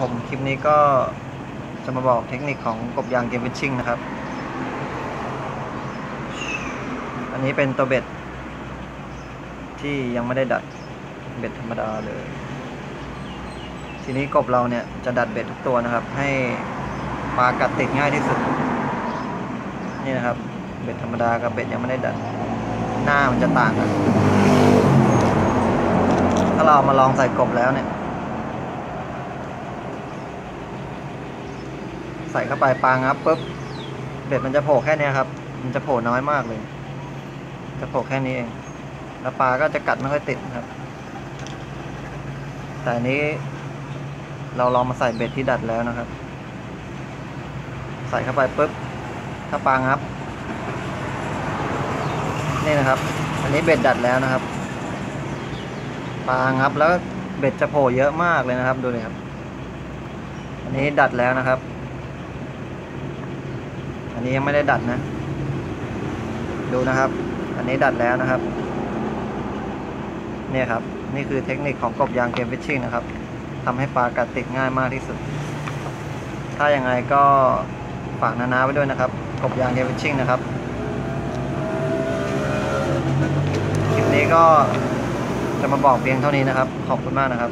ผมคลิปนี้ก็จะมาบอกเทคนิคของกบยางเกมฟิชชิ่งนะครับ อันนี้เป็นตัวเบ็ด ที่ยังไม่ได้ดัดเบ็ดธรรมดาเลย ทีนี้กบเราเนี่ยจะดัดเบ็ดทุกตัวนะครับ ให้ปลากัดติดง่ายที่สุด นี่นะครับ เบ็ดธรรมดากับเบ็ดยังไม่ได้ดัด หน้ามันจะต่างกัน ถ้าเราเอามาลองใส่กบแล้วเนี่ย ใส่เข้าไปปลางับปุ๊บเบ็ดมันจะโผล่แค่นี้ครับ มันจะโผล่น้อยมากเลย จะโผล่แค่นี้เอง แล้วปลาก็จะกัดไม่ค่อยติดครับ แต่อันนี้ เราลองมาใส่เบ็ดที่ดัดแล้วนะครับ ใส่เข้าไปปุ๊บ ถ้าปลางับ นี่นะครับ อันนี้เบ็ดดัดแล้วนะครับ ปลางับแล้วเบ็ดจะโผล่เยอะมากเลยนะครับ ดูเลยครับ อันนี้ดัดแล้วนะครับ นนี้ยังไม่ได้ดัดนะ ดูนะครับ อันนี้ดัดแล้วนะครับ เนี่ยครับ นี่คือเทคนิคของกบยางเกมฟิชชิ่งนะครับทำให้ปลากัดติดง่ายมากที่สุด ถ้าอยังไงก็ฝากนานาไว้ด้วยนะครับ กบยางเกมฟิชชิ่งนะครับ คลิปนี้ก็จะมาบอกเพียงเท่านี้นะครับ ขอบคุณมากนะครับ